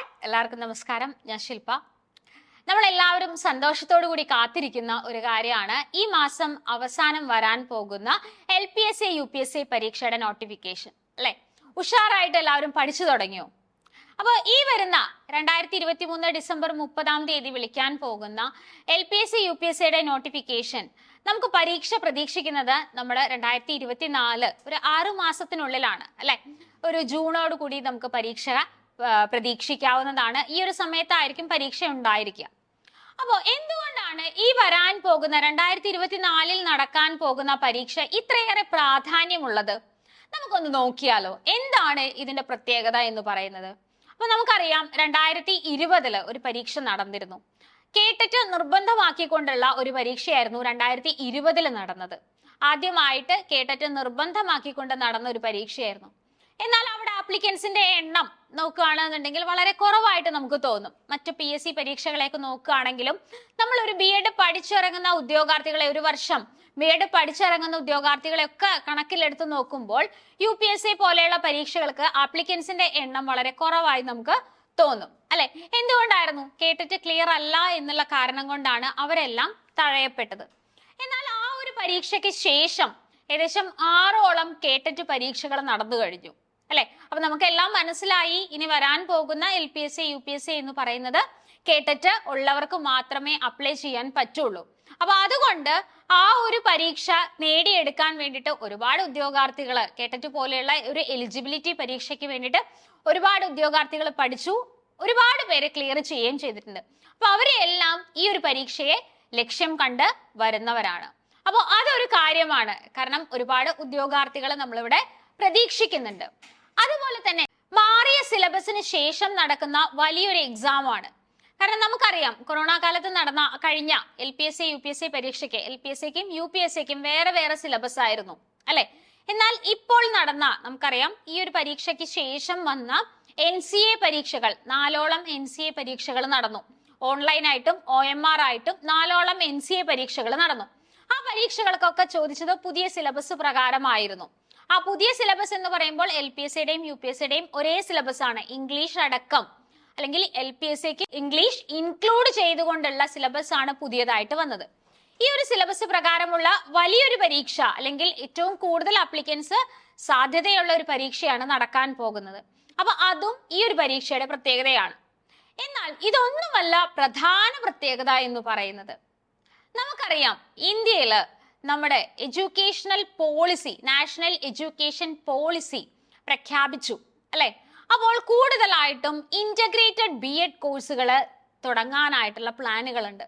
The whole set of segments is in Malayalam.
ഓൾ എല്ലാവർക്കും നമസ്കാരം. ഞാൻ ശില്പ. നമ്മൾ എല്ലാവരും സന്തോഷത്തോടു കൂടി കാത്തിരിക്കുന്ന ഒരു കാര്യമാണ്. ഈ മാസം അവസാനം വരാൻ പോകുന്ന L P S A U P S C പരീക്ഷയുടെ നോട്ടിഫിക്കേഷൻ അല്ലെ? ഉഷാറായിട്ട് എല്ലാവരും പഠിച്ചു തുടങ്ങിയോ? അപ്പോൾ ഈ വരുന്ന രണ്ടായിരത്തി ഇരുപത്തി മൂന്ന് ഡിസംബർ മുപ്പതാം തീയതി വിളിക്കാൻ പോകുന്ന L P S C U P S സിയുടെ നോട്ടിഫിക്കേഷൻ നമുക്ക് പരീക്ഷ പ്രതീക്ഷിക്കുന്നത് നമ്മുടെ രണ്ടായിരത്തി ഇരുപത്തി നാല് ഒരു ആറു മാസത്തിനുള്ളിലാണ്. അല്ലെ? ഒരു ജൂണോട് കൂടി നമുക്ക് പരീക്ഷ പ്രതീക്ഷിക്കാവുന്നതാണ്. ഈ ഒരു സമയത്തായിരിക്കും പരീക്ഷ ഉണ്ടായിരിക്കുക. അപ്പോൾ എന്തുകൊണ്ടാണ് ഈ വരാൻ പോകുന്ന രണ്ടായിരത്തി ഇരുപത്തിനാലിൽ നടക്കാൻ പോകുന്ന പരീക്ഷ ഇത്രയേറെ പ്രാധാന്യമുള്ളത്? നമുക്കൊന്ന് നോക്കിയാലോ. എന്താണ് ഇതിന്റെ പ്രത്യേകത എന്ന് പറയുന്നത്? അപ്പൊ നമുക്കറിയാം രണ്ടായിരത്തി ഇരുപതിൽ ഒരു പരീക്ഷ നടന്നിരുന്നു. കേട്ടിട്ട് നിർബന്ധമാക്കിക്കൊണ്ടുള്ള ഒരു പരീക്ഷയായിരുന്നു രണ്ടായിരത്തി ഇരുപതിൽ നടന്നത്. ആദ്യമായിട്ട് കേട്ടിട്ട് നിർബന്ധമാക്കിക്കൊണ്ട് നടന്ന ഒരു പരീക്ഷയായിരുന്നു. എന്നാൽ അവിടെ ആപ്ലിക്കൻസിന്റെ എണ്ണം നോക്കുകയാണെന്നുണ്ടെങ്കിൽ വളരെ കുറവായിട്ട് നമുക്ക് തോന്നും. മറ്റു പി എസ് സി പരീക്ഷകളെയൊക്കെ നോക്കുകയാണെങ്കിലും നമ്മൾ ഒരു ബി എഡ് പഠിച്ചിറങ്ങുന്ന ഉദ്യോഗാർത്ഥികളെ ഒരു വർഷം ബി എഡ് പഠിച്ചിറങ്ങുന്ന ഉദ്യോഗാർത്ഥികളെ ഒക്കെ കണക്കിലെടുത്ത് നോക്കുമ്പോൾ യു പി എസ് സി പോലെയുള്ള പരീക്ഷകൾക്ക് ആപ്ലിക്കൻസിന്റെ എണ്ണം വളരെ കുറവായി നമുക്ക് തോന്നും. അല്ലെ? എന്തുകൊണ്ടായിരുന്നു? കേട്ടിട്ട് ക്ലിയർ അല്ല എന്നുള്ള കാരണം കൊണ്ടാണ് അവരെല്ലാം തഴയപ്പെട്ടത്. എന്നാൽ ആ ഒരു പരീക്ഷയ്ക്ക് ശേഷം ഏകദേശം ആറോളം കേട്ടറ്റ് പരീക്ഷകൾ നടന്നു കഴിഞ്ഞു. അല്ലെ? അപ്പൊ നമുക്കെല്ലാം മനസ്സിലായി. ഇനി വരാൻ പോകുന്ന L P S C U P S C എന്ന് പറയുന്നത് കേട്ടിട്ട് ഉള്ളവർക്ക് മാത്രമേ അപ്ലൈ ചെയ്യാൻ പറ്റുള്ളൂ. അപ്പൊ അതുകൊണ്ട് ആ ഒരു പരീക്ഷ നേടിയെടുക്കാൻ വേണ്ടിയിട്ട് ഒരുപാട് ഉദ്യോഗാർത്ഥികൾ കേട്ടറ്റ് പോലെയുള്ള ഒരു എലിജിബിലിറ്റി പരീക്ഷയ്ക്ക് വേണ്ടിയിട്ട് ഒരുപാട് ഉദ്യോഗാർത്ഥികൾ പഠിച്ചു. ഒരുപാട് പേരെ ക്ലിയർ ചെയ്യുകയും ചെയ്തിട്ടുണ്ട്. അപ്പൊ അവരെല്ലാം ഈ ഒരു പരീക്ഷയെ ലക്ഷ്യം കണ്ട് വരുന്നവരാണ്. അപ്പോൾ അതൊരു കാര്യമാണ്. കാരണം ഒരുപാട് ഉദ്യോഗാർത്ഥികളെ നമ്മളിവിടെ പ്രതീക്ഷിക്കുന്നുണ്ട്. അതുപോലെ തന്നെ മാറിയ സിലബസിന് ശേഷം നടക്കുന്ന വലിയൊരു എക്സാമാണ് കാരണം നമുക്കറിയാം കൊറോണ കാലത്ത് നടന്ന കഴിഞ്ഞ L P S C U P S C പരീക്ഷയ്ക്ക് എൽ പി എസ് സിക്കും യു പി എസ് സിക്കും വേറെ വേറെ സിലബസ് ആയിരുന്നു അല്ലെ? എന്നാൽ ഇപ്പോൾ നടന്ന നമുക്കറിയാം ഈ ഒരു പരീക്ഷയ്ക്ക് ശേഷം വന്ന എൻ സി എ പരീക്ഷകൾ നാലോളം എൻ സി എ പരീക്ഷകൾ നടന്നു. ഓൺലൈനായിട്ടും ഒ എം ആർ ആയിട്ടും നാലോളം എൻ സി എ പരീക്ഷകൾ നടന്നു. ആ പരീക്ഷകൾക്കൊക്കെ ചോദിച്ചത് പുതിയ സിലബസ് പ്രകാരമായിരുന്നു. ആ പുതിയ സിലബസ് എന്ന് പറയുമ്പോൾ എൽ പി എസ് സിയുടെയും യു പി എസ് സിയുടെയും ഒരേ സിലബസ് ആണ്. ഇംഗ്ലീഷ് അടക്കം. അല്ലെങ്കിൽ എൽ പി എസ് സിക്ക് ഇംഗ്ലീഷ് ഇൻക്ലൂഡ് ചെയ്തുകൊണ്ടുള്ള സിലബസ് ആണ് പുതിയതായിട്ട് വന്നത്. ഈ ഒരു സിലബസ് പ്രകാരമുള്ള വലിയൊരു പരീക്ഷ അല്ലെങ്കിൽ ഏറ്റവും കൂടുതൽ അപ്ലിക്കൻസ് സാധ്യതയുള്ള ഒരു പരീക്ഷയാണ് നടക്കാൻ പോകുന്നത്. അപ്പൊ അതും ഈ ഒരു പരീക്ഷയുടെ പ്രത്യേകതയാണ്. എന്നാൽ ഇതൊന്നുമല്ല പ്രധാന പ്രത്യേകത എന്ന് പറയുന്നത്. നമുക്കറിയാം ഇന്ത്യയിൽ നമ്മുടെ educational policy national education policy പ്രഖ്യാപിച്ചു അല്ലെ? അപ്പോൾ കൂടുതലായിട്ടും ഇന്റഗ്രേറ്റഡ് ബി എഡ് കോഴ്സുകൾ തുടങ്ങാനായിട്ടുള്ള പ്ലാനുകളുണ്ട്.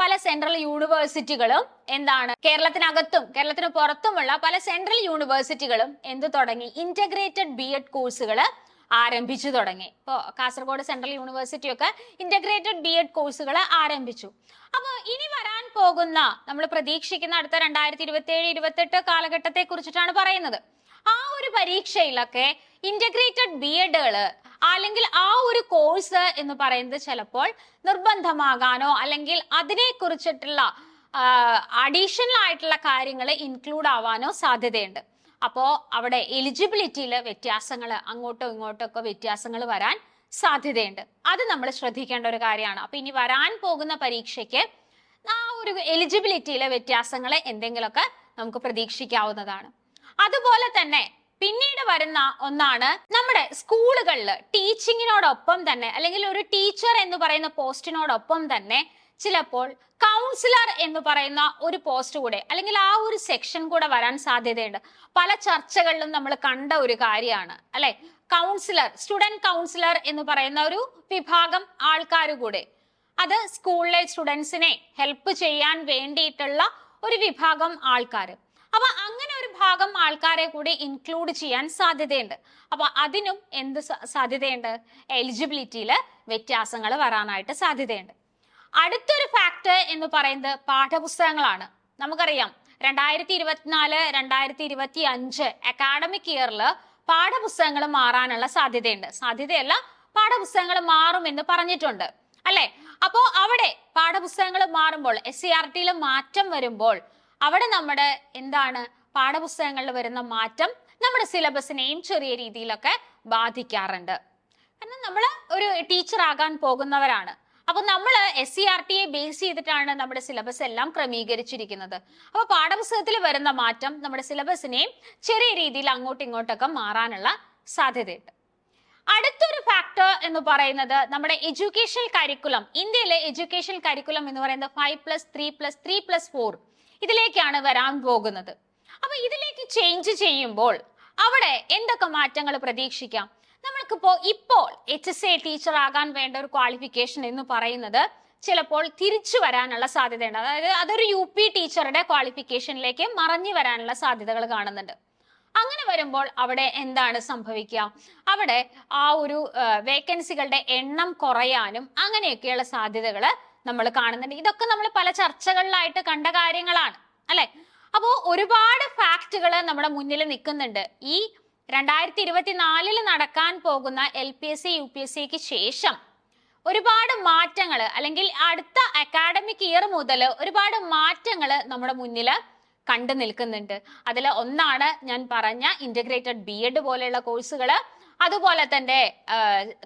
പല സെൻട്രൽ യൂണിവേഴ്സിറ്റികളും എന്താണ്? കേരളത്തിനകത്തും കേരളത്തിന് പുറത്തുമുള്ള പല സെൻട്രൽ യൂണിവേഴ്സിറ്റികളും എന്ത് തുടങ്ങി? ഇന്റഗ്രേറ്റഡ് ബി എഡ് കോഴ്സുകൾ ആരംഭിച്ചു തുടങ്ങി. ഇപ്പോൾ കാസർഗോഡ് സെൻട്രൽ യൂണിവേഴ്സിറ്റി ഒക്കെ ഇന്റഗ്രേറ്റഡ് ബി എഡ് കോഴ്സുകൾ ആരംഭിച്ചു. അപ്പോൾ ഇനി വരാൻ പോകുന്ന നമ്മൾ പ്രതീക്ഷിക്കുന്ന അടുത്ത രണ്ടായിരത്തി ഇരുപത്തി ഏഴ് ഇരുപത്തെട്ട് കാലഘട്ടത്തെ കുറിച്ചിട്ടാണ് പറയുന്നത്. ആ ഒരു പരീക്ഷയിലൊക്കെ ഇന്റഗ്രേറ്റഡ് ബി എഡുകൾ അല്ലെങ്കിൽ ആ ഒരു കോഴ്സ് എന്ന് പറയുന്നത് ചിലപ്പോൾ നിർബന്ധമാകാനോ അല്ലെങ്കിൽ അതിനെ കുറിച്ചിട്ടുള്ള അഡീഷണൽ ആയിട്ടുള്ള കാര്യങ്ങൾ ഇൻക്ലൂഡ് ആവാനോ സാധ്യതയുണ്ട്. അപ്പോ അവിടെ എലിജിബിലിറ്റിയിൽ വ്യത്യാസങ്ങൾ അങ്ങോട്ടോ ഇങ്ങോട്ടോ ഒക്കെ വ്യത്യാസങ്ങൾ വരാൻ സാധ്യതയുണ്ട്. അത് നമ്മൾ ശ്രദ്ധിക്കേണ്ട ഒരു കാര്യമാണ്. അപ്പൊ ഇനി വരാൻ പോകുന്ന പരീക്ഷയ്ക്ക് ആ ഒരു എലിജിബിലിറ്റിയിലെ വ്യത്യാസങ്ങൾ എന്തെങ്കിലുമൊക്കെ നമുക്ക് പ്രതീക്ഷിക്കാവുന്നതാണ്. അതുപോലെ തന്നെ പിന്നീട് വരുന്ന ഒന്നാണ് നമ്മുടെ സ്കൂളുകളിൽ ടീച്ചിങ്ങിനോടൊപ്പം തന്നെ അല്ലെങ്കിൽ ഒരു ടീച്ചർ എന്ന് പറയുന്ന പോസ്റ്റിനോടൊപ്പം തന്നെ ചിലപ്പോൾ കൗൺസിലർ എന്ന് പറയുന്ന ഒരു പോസ്റ്റ് കൂടെ അല്ലെങ്കിൽ ആ ഒരു സെക്ഷൻ കൂടെ വരാൻ സാധ്യതയുണ്ട്. പല ചർച്ചകളിലും നമ്മൾ കണ്ട ഒരു കാര്യമാണ് അല്ലെ? കൗൺസിലർ സ്റ്റുഡന്റ് കൗൺസിലർ എന്ന് പറയുന്ന ഒരു വിഭാഗം ആൾക്കാർ കൂടെ. അത് സ്കൂളിലെ സ്റ്റുഡൻസിനെ ഹെൽപ്പ് ചെയ്യാൻ വേണ്ടിയിട്ടുള്ള ഒരു വിഭാഗം ആൾക്കാർ അപ്പൊ അങ്ങനെ ഒരു ഭാഗം ആൾക്കാരെ കൂടി ഇൻക്ലൂഡ് ചെയ്യാൻ സാധ്യതയുണ്ട്. അപ്പൊ അതിനും എന്ത് സാധ്യതയുണ്ട്? എലിജിബിലിറ്റിയിൽ വ്യത്യാസങ്ങൾ വരാനായിട്ട് സാധ്യതയുണ്ട്. അടുത്തൊരു ഫാക്ട് എന്ന് പറയുന്നത് പാഠപുസ്തകങ്ങളാണ്. നമുക്കറിയാം രണ്ടായിരത്തി ഇരുപത്തിനാല് രണ്ടായിരത്തി ഇരുപത്തി അഞ്ച് അക്കാഡമിക് ഇയറിൽ പാഠപുസ്തകങ്ങൾ മാറാനുള്ള സാധ്യതയുണ്ട്. സാധ്യതയല്ല പാഠപുസ്തകങ്ങൾ മാറുമെന്ന് പറഞ്ഞിട്ടുണ്ട്. അല്ലെ? അപ്പോ അവിടെ പാഠപുസ്തകങ്ങൾ മാറുമ്പോൾ എസ് സി ആർ ടിയിൽ മാറ്റം വരുമ്പോൾ അവിടെ നമ്മുടെ എന്താണ് പാഠപുസ്തകങ്ങളിൽ വരുന്ന മാറ്റം നമ്മുടെ സിലബസിനെയും ചെറിയ രീതിയിലൊക്കെ ബാധിക്കാറുണ്ട്. കാരണം നമ്മൾ ഒരു ടീച്ചർ ആകാൻ പോകുന്നവരാണ്. അപ്പൊ നമ്മൾ എസ് സി ആർ ടിയെ ബേസ് ചെയ്തിട്ടാണ് നമ്മുടെ സിലബസ് എല്ലാം ക്രമീകരിച്ചിരിക്കുന്നത്. അപ്പൊ പാഠപുസ്തകത്തിൽ വരുന്ന മാറ്റം നമ്മുടെ സിലബസിനെയും ചെറിയ രീതിയിൽ അങ്ങോട്ടും ഇങ്ങോട്ടൊക്കെ മാറാനുള്ള സാധ്യതയുണ്ട്. അടുത്തൊരു ഫാക്ടർ എന്ന് പറയുന്നത് നമ്മുടെ എഡ്യൂക്കേഷൻ കരിക്കുലം ഇന്ത്യയിലെ എഡ്യൂക്കേഷൻ കരിക്കുലം എന്ന് പറയുന്നത് five plus three plus three plus four ഇതിലേക്കാണ് വരാൻ പോകുന്നത്. അപ്പൊ ഇതിലേക്ക് ചേഞ്ച് ചെയ്യുമ്പോൾ അവിടെ എന്തൊക്കെ മാറ്റങ്ങൾ പ്രതീക്ഷിക്കാം? നമ്മൾക്കിപ്പോ ഇപ്പോൾ എച്ച് എസ് എ ടീച്ചർ ആകാൻ വേണ്ട ഒരു ക്വാളിഫിക്കേഷൻ എന്ന് പറയുന്നത് ചിലപ്പോൾ തിരിച്ചു വരാനുള്ള സാധ്യതയുണ്ട്. അതായത് അതൊരു യു പി ടീച്ചറുടെ ക്വാളിഫിക്കേഷനിലേക്ക് മറഞ്ഞു വരാനുള്ള സാധ്യതകൾ കാണുന്നുണ്ട്. അങ്ങനെ വരുമ്പോൾ അവിടെ എന്താണ് സംഭവിക്കുക? അവിടെ ആ ഒരു വേക്കൻസികളുടെ എണ്ണം കുറയാനും അങ്ങനെയൊക്കെയുള്ള സാധ്യതകൾ നമ്മൾ കാണുന്നുണ്ട്. ഇതൊക്കെ നമ്മൾ പല ചർച്ചകളിലായിട്ട് കണ്ട കാര്യങ്ങളാണ് അല്ലെ? അപ്പോൾ ഒരുപാട് ഫാക്റ്റുകൾ നമ്മുടെ മുന്നിൽ നിൽക്കുന്നുണ്ട്. ഈ രണ്ടായിരത്തി ഇരുപത്തിനാലിൽ നടക്കാൻ പോകുന്ന L P S C U P S സിക്ക് ശേഷം ഒരുപാട് മാറ്റങ്ങൾ അല്ലെങ്കിൽ അടുത്ത അക്കാഡമിക് ഇയർ മുതൽ ഒരുപാട് മാറ്റങ്ങൾ നമ്മുടെ മുന്നിൽ കണ്ടു നിൽക്കുന്നുണ്ട്. അതിൽ ഒന്നാണ് ഞാൻ പറഞ്ഞ ഇന്റഗ്രേറ്റഡ് ബി എഡ് പോലെയുള്ള കോഴ്സുകൾ അതുപോലെ തന്നെ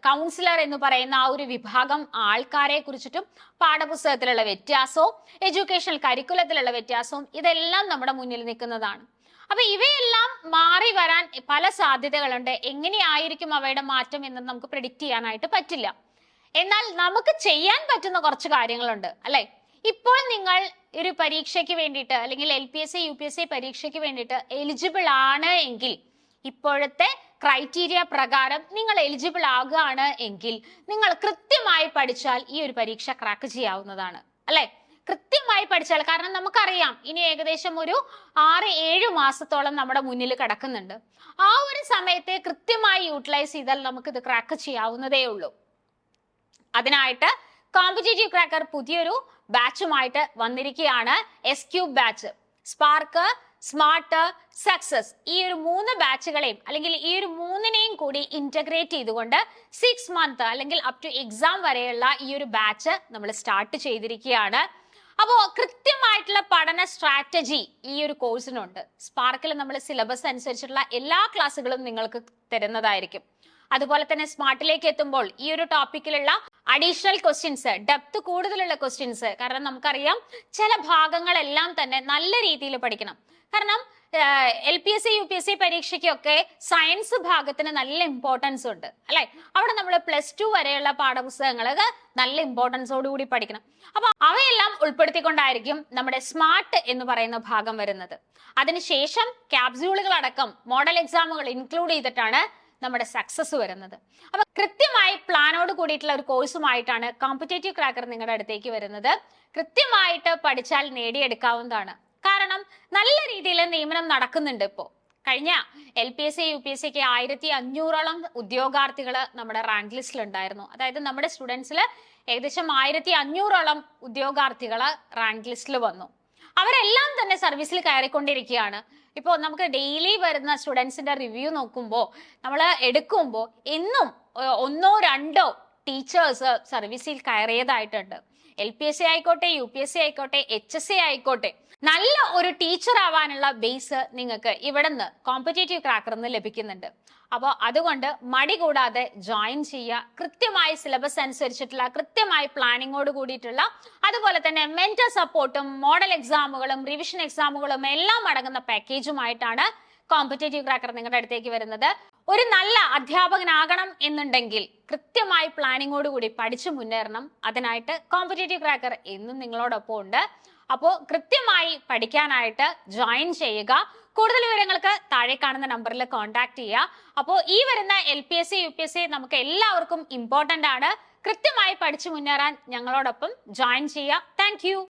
കൗൺസിലർ എന്ന് പറയുന്ന ആ ഒരു വിഭാഗം ആൾക്കാരെ കുറിച്ചിട്ടും പാഠപുസ്തകത്തിലുള്ള വ്യത്യാസവും എഡ്യൂക്കേഷണൽ കരിക്കുലത്തിലുള്ള വ്യത്യാസവും ഇതെല്ലാം നമ്മുടെ മുന്നിൽ നിൽക്കുന്നതാണ്. അപ്പൊ ഇവയെല്ലാം മാറി വരാൻ പല സാധ്യതകളുണ്ട്. എങ്ങനെയായിരിക്കും അവയുടെ മാറ്റം എന്ന് നമുക്ക് പ്രിഡിക്റ്റ് ചെയ്യാനായിട്ട് പറ്റില്ല. എന്നാൽ നമുക്ക് ചെയ്യാൻ പറ്റുന്ന കുറച്ച് കാര്യങ്ങളുണ്ട് അല്ലെ? ഇപ്പോൾ നിങ്ങൾ ഒരു പരീക്ഷയ്ക്ക് വേണ്ടിയിട്ട് അല്ലെങ്കിൽ L P S C U P S C പരീക്ഷയ്ക്ക് വേണ്ടിയിട്ട് എലിജിബിൾ ആണ് എങ്കിൽ ഇപ്പോഴത്തെ ക്രൈറ്റീരിയ പ്രകാരം നിങ്ങൾ എലിജിബിൾ ആകുകയാണ് എങ്കിൽ നിങ്ങൾ കൃത്യമായി പഠിച്ചാൽ ഈ ഒരു പരീക്ഷ ക്രാക്ക് ചെയ്യാവുന്നതാണ് അല്ലെ? കൃത്യമായി പഠിച്ചാൽ കാരണം നമുക്കറിയാം ഇനി ഏകദേശം ഒരു ആറ് ഏഴ് മാസത്തോളം നമ്മുടെ മുന്നിൽ കിടക്കുന്നുണ്ട്. ആ ഒരു സമയത്തെ കൃത്യമായി യൂട്ടിലൈസ് ചെയ്താൽ നമുക്ക് ഇത് ക്രാക്ക് ചെയ്യാവുന്നതേ ഉള്ളൂ. അതിനായിട്ട് കോമ്പറ്റേറ്റീവ് ക്രാക്കർ പുതിയൊരു ബാച്ചുമായിട്ട് വന്നിരിക്കുകയാണ് S cube batch spark smart success ഈ ഒരു മൂന്ന് ബാച്ചുകളെയും അല്ലെങ്കിൽ ഈ ഒരു മൂന്നിനെയും കൂടി ഇന്റഗ്രേറ്റ് ചെയ്തുകൊണ്ട് സിക്സ് മന്ത് അല്ലെങ്കിൽ അപ് ടു എക്സാം വരെയുള്ള ഈ ഒരു ബാച്ച് നമ്മൾ സ്റ്റാർട്ട് ചെയ്തിരിക്കുകയാണ്. അപ്പോൾ കൃത്യമായിട്ടുള്ള പഠന സ്ട്രാറ്റജി ഈ ഒരു കോഴ്സിനുണ്ട് സ്പാർക്കിൽ നമ്മൾ സിലബസ് അനുസരിച്ചിട്ടുള്ള എല്ലാ ക്ലാസ്സുകളും നിങ്ങൾക്ക് തരുന്നതായിരിക്കും. അതുപോലെ തന്നെ സ്മാർട്ടിലേക്ക് എത്തുമ്പോൾ ഈ ഒരു ടോപ്പിക്കിലുള്ള അഡീഷണൽ ക്വസ്റ്റ്യൻസ് ഡെപ്ത് കൂടുതലുള്ള ക്വസ്റ്റ്യൻസ് കാരണം നമുക്കറിയാം ചില ഭാഗങ്ങളെല്ലാം തന്നെ നല്ല രീതിയിൽ പഠിക്കണം. കാരണം L P S C U P S C പരീക്ഷയ്ക്കൊക്കെ science ഭാഗത്തിന് നല്ല ഇമ്പോർട്ടൻസ് ഉണ്ട് അല്ലെ? അവിടെ നമ്മൾ പ്ലസ് ടു വരെയുള്ള പാഠപുസ്തകങ്ങൾ നല്ല ഇമ്പോർട്ടൻസോടുകൂടി പഠിക്കണം. അപ്പൊ അവയെല്ലാം ഉൾപ്പെടുത്തിക്കൊണ്ടായിരിക്കും നമ്മുടെ സ്മാർട്ട് എന്ന് പറയുന്ന ഭാഗം വരുന്നത്. അതിനുശേഷം ക്യാപ്സ്യൂളുകൾ അടക്കം മോഡൽ എക്സാമുകൾ ഇൻക്ലൂഡ് ചെയ്തിട്ടാണ് നമ്മുടെ സക്സസ് വരുന്നത്. അപ്പൊ കൃത്യമായി പ്ലാനോട് കൂടിയിട്ടുള്ള ഒരു കോഴ്സുമായിട്ടാണ് കോമ്പറ്റേറ്റീവ് ക്രാക്കർ നിങ്ങളുടെ അടുത്തേക്ക് വരുന്നത്. കൃത്യമായിട്ട് പഠിച്ചാൽ നേടിയെടുക്കാവുന്നതാണ്. നല്ല രീതിയിൽ നിയമനം നടക്കുന്നുണ്ട് ഇപ്പോൾ കഴിഞ്ഞ L P S C U P S സിക്ക് ആയിരത്തി അഞ്ഞൂറോളം ഉദ്യോഗാർത്ഥികൾ നമ്മുടെ റാങ്ക് ലിസ്റ്റിൽ ഉണ്ടായിരുന്നു അതായത് നമ്മുടെ സ്റ്റുഡൻസിൽ ഏകദേശം ആയിരത്തി അഞ്ഞൂറോളം ഉദ്യോഗാർത്ഥികൾ റാങ്ക് ലിസ്റ്റിൽ വന്നു. അവരെല്ലാം തന്നെ സർവീസിൽ കയറിക്കൊണ്ടിരിക്കുകയാണ്. ഇപ്പോൾ നമുക്ക് ഡെയിലി വരുന്ന സ്റ്റുഡൻസിന്റെ റിവ്യൂ നോക്കുമ്പോൾ നമ്മൾ എടുക്കുമ്പോൾ എന്നും ഒന്നോ രണ്ടോ ടീച്ചേഴ്സ് സർവീസിൽ കയറിയതായിട്ടുണ്ട്. എൽ പി എസ് സി ആയിക്കോട്ടെ യു പി എസ് സി ആയിക്കോട്ടെ എച്ച് എസ് സി ആയിക്കോട്ടെ നല്ല ഒരു ടീച്ചർ ആവാനുള്ള ബേസ് നിങ്ങൾക്ക് ഇവിടെ നിന്ന് കോമ്പറ്റേറ്റീവ് ക്രാക്കറിൽ നിന്ന് ലഭിക്കുന്നുണ്ട്. അപ്പോൾ അതുകൊണ്ട് മടി കൂടാതെ ജോയിൻ ചെയ്യുക. കൃത്യമായ സിലബസ് അനുസരിച്ചിട്ടുള്ള കൃത്യമായ പ്ലാനിങ്ങോട് കൂടിയിട്ടുള്ള അതുപോലെ തന്നെ മെന്റർ സപ്പോർട്ടും മോഡൽ എക്സാമുകളും റിവിഷൻ എക്സാമുകളും എല്ലാം അടങ്ങുന്ന പാക്കേജുമായിട്ടാണ് കോമ്പറ്റേറ്റീവ് ക്രാക്കർ നിങ്ങളുടെ അടുത്തേക്ക് വരുന്നത്. ഒരു നല്ല അധ്യാപകനാകണം എന്നുണ്ടെങ്കിൽ കൃത്യമായ പ്ലാനിങ്ങോട് കൂടി പഠിച്ചു മുന്നേറണം. അതിനായിട്ട് കോമ്പറ്റേറ്റീവ് ക്രാക്കർ എന്നും നിങ്ങളോടൊപ്പം ഉണ്ട് അപ്പോൾ കൃത്യമായി പഠിക്കാനായിട്ട് ജോയിൻ ചെയ്യുക. കൂടുതൽ വിവരങ്ങൾക്ക് താഴെ കാണുന്ന നമ്പറിൽ കോൺടാക്ട് ചെയ്യുക. അപ്പോൾ ഈ വരുന്ന L P S C U P S C നമുക്ക് എല്ലാവർക്കും ഇമ്പോർട്ടന്റ് ആണ്. കൃത്യമായി പഠിച്ചു മുന്നേറാൻ ഞങ്ങളോടൊപ്പം ജോയിൻ ചെയ്യുക. താങ്ക്